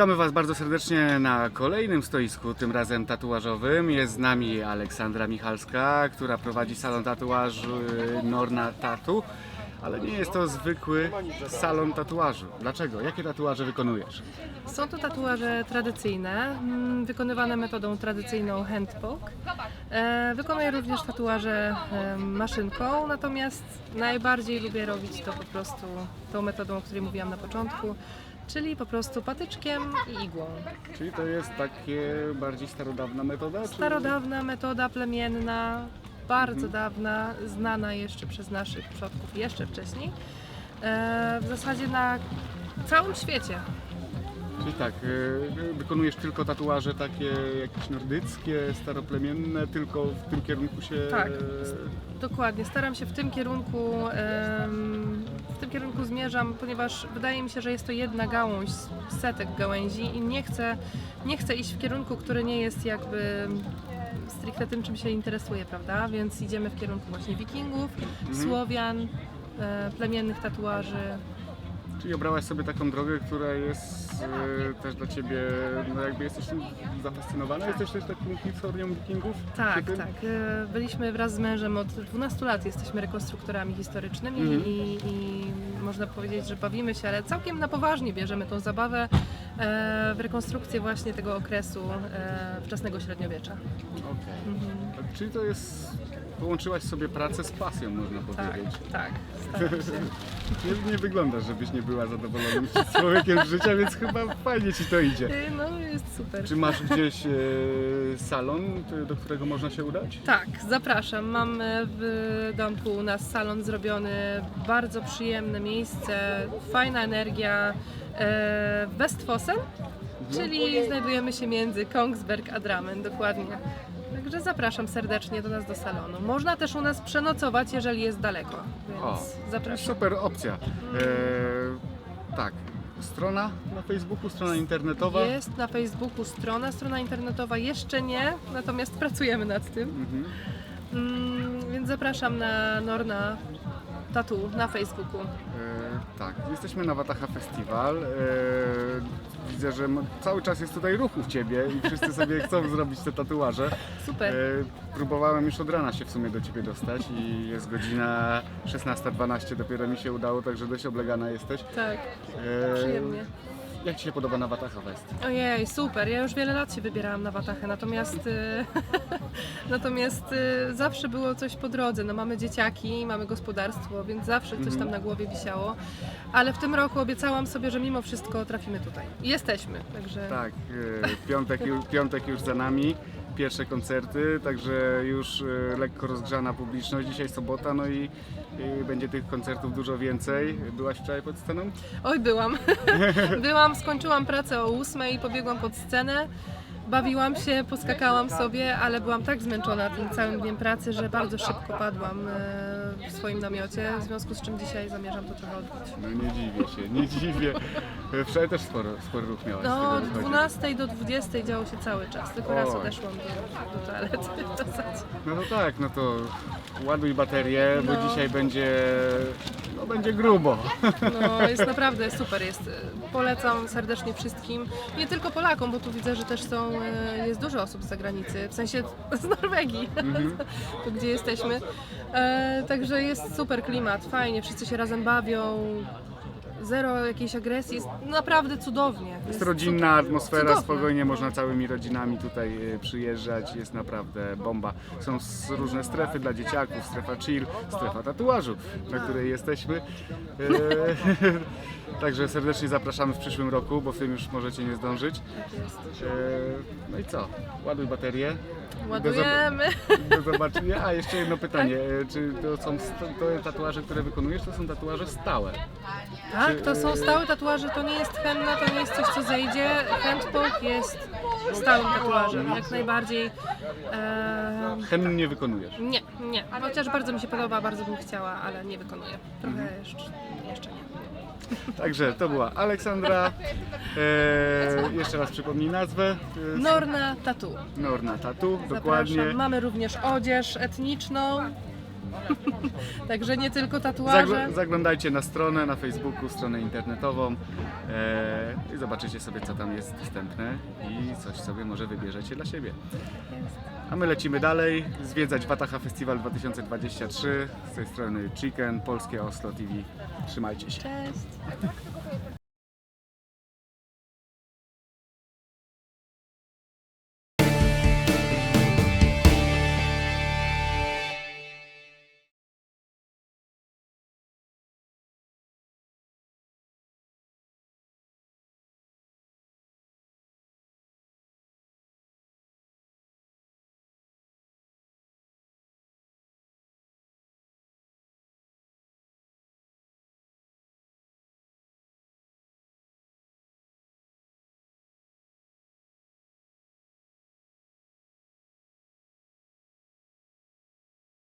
Witamy Was bardzo serdecznie na kolejnym stoisku, tym razem tatuażowym. Jest z nami Aleksandra Michalska, która prowadzi salon tatuażu Norna Tatu, ale nie jest to zwykły salon tatuażu. Dlaczego? Jakie tatuaże wykonujesz? Są to tatuaże tradycyjne, mm, wykonywane metodą tradycyjną hand poke. E, Wykonuję również tatuaże maszynką, natomiast najbardziej lubię robić to po prostu tą metodą, o której mówiłam na początku, czyli po prostu patyczkiem i igłą. Czyli to jest takie bardziej starodawna metoda? czy- Starodawna metoda plemienna, bardzo dawna, znana jeszcze przez naszych przodków jeszcze wcześniej. E, W zasadzie na całym świecie. Czyli tak, y, wykonujesz tylko tatuaże takie jakieś nordyckie, staroplemienne, tylko w tym kierunku się... Tak. Dokładnie, staram się w tym kierunku, tym kierunku zmierzam, ponieważ wydaje mi się, że jest to jedna gałąź z setek gałęzi i nie chcę, nie chcę iść w kierunku, który nie jest jakby stricte tym, czym się interesuję, prawda? Więc idziemy w kierunku właśnie wikingów, Słowian, e, plemiennych tatuaży. Czyli obrałaś sobie taką drogę, która jest e, też dla Ciebie, no jakby jesteś tym zafascynowana? Jesteś też taką historią wikingów? Tak, tak. E, Byliśmy wraz z mężem od 12 lat, jesteśmy rekonstruktorami historycznymi Mhm. i, i można powiedzieć, że bawimy się, ale całkiem na poważnie bierzemy tą zabawę e, w rekonstrukcję właśnie tego okresu e, wczesnego średniowiecza. Okej. Mhm. Czyli to jest, połączyłaś sobie pracę z pasją, można Tak, powiedzieć. tak, się. Nie, nie wygląda, żebyś nie była zadowolonym człowiekiem z życia, więc chyba fajnie Ci to idzie. E, No jest super. Czy masz gdzieś e, salon, do którego można się udać? Tak, zapraszam. Mamy w domku u nas salon zrobiony, bardzo przyjemne miejsce, fajna energia e, Westfossen, czyli znajdujemy się między Kongsberg a Drammen, dokładnie. Także zapraszam serdecznie do nas do salonu. Można też u nas przenocować, jeżeli jest daleko, więc O, zapraszam. Super opcja. E, tak, strona na Facebooku, strona internetowa. Jest na Facebooku strona, strona internetowa jeszcze nie, natomiast pracujemy nad tym. Mhm. Mm, więc zapraszam na Norna Tattoo na Facebooku. E, tak, jesteśmy na Wataha Festival. E, widzę, że cały czas jest tutaj ruch u Ciebie i wszyscy sobie chcą zrobić te tatuaże. Super. E, próbowałem już od rana się w sumie do Ciebie dostać i jest godzina 16.12, dopiero mi się udało, także dość oblegana jesteś. Tak, E, przyjemnie. Jak Ci się podoba na Wataha Fest? Ojej, super. Ja już wiele lat się wybierałam na Watachę, natomiast, y, natomiast y, zawsze było coś po drodze. No, mamy dzieciaki, mamy gospodarstwo, więc zawsze coś tam na głowie wisiało. Ale w tym roku obiecałam sobie, że mimo wszystko trafimy tutaj. Jesteśmy, także Tak, e, piątek, ju- piątek już za nami, pierwsze koncerty, także już e, lekko rozgrzana publiczność. Dzisiaj sobota, no i, będzie tych koncertów dużo więcej. Byłaś wczoraj pod sceną? Oj, byłam. byłam, skończyłam pracę o ósmej i pobiegłam pod scenę. Bawiłam się, poskakałam sobie, ale byłam tak zmęczona tym całym dniem pracy, że bardzo szybko padłam e, w swoim namiocie, w związku z czym dzisiaj zamierzam to trochę odbyć. No nie dziwię się, nie dziwię. Wczoraj też sporo, spory ruch miałaś. No, od wychodzi. 12 do 20 działo się cały czas, tylko raz Oj. odeszłam do, do toalety w zasadzie. No to tak, no to ładuj baterię, bo No. dzisiaj będzie, no będzie grubo. No, jest naprawdę super, jest. Polecam serdecznie wszystkim, nie tylko Polakom, bo tu widzę, że też są, e, jest dużo osób z zagranicy, w sensie z Norwegii, tu gdzie jesteśmy. E, także jest super klimat, fajnie, wszyscy się razem bawią, zero jakiejś agresji, jest naprawdę cudownie. Jest rodzinna atmosfera, Cudowne. spokojnie można całymi rodzinami tutaj e, przyjeżdżać, jest naprawdę bomba. Są s- różne strefy dla dzieciaków, strefa chill, strefa tatuażu, na której jesteśmy. E, Także serdecznie zapraszamy w przyszłym roku, bo w tym już możecie nie zdążyć. Tak. E, No i co? Ładuj baterię. Ładujemy. Do zobaczenia. A jeszcze jedno pytanie. E, Czy to są st- to tatuaże, które wykonujesz, to są tatuaże stałe? Tak, to są stałe tatuaże, to nie jest henna, to nie jest coś, co zejdzie. Handpoke jest stałym tatuażem, jak najbardziej. E, nie wykonujesz. nie, nie. Chociaż bardzo mi się podoba, bardzo bym chciała, ale nie wykonuję. Trochę jeszcze, jeszcze nie. Także to była Aleksandra. E, jeszcze raz przypomnij nazwę. E, Norna Tattoo. Norna Tatu, dokładnie. Zapraszam. Mamy również odzież etniczną. Także nie tylko tatuaże. Zagl- zaglądajcie na stronę, na Facebooku, stronę internetową e, i zobaczycie sobie, co tam jest dostępne i coś sobie może wybierzecie dla siebie. A my lecimy dalej, zwiedzać Wataha Festival 2023 z tej strony Chicken, Polskie Oslo TV. Trzymajcie się. Cześć.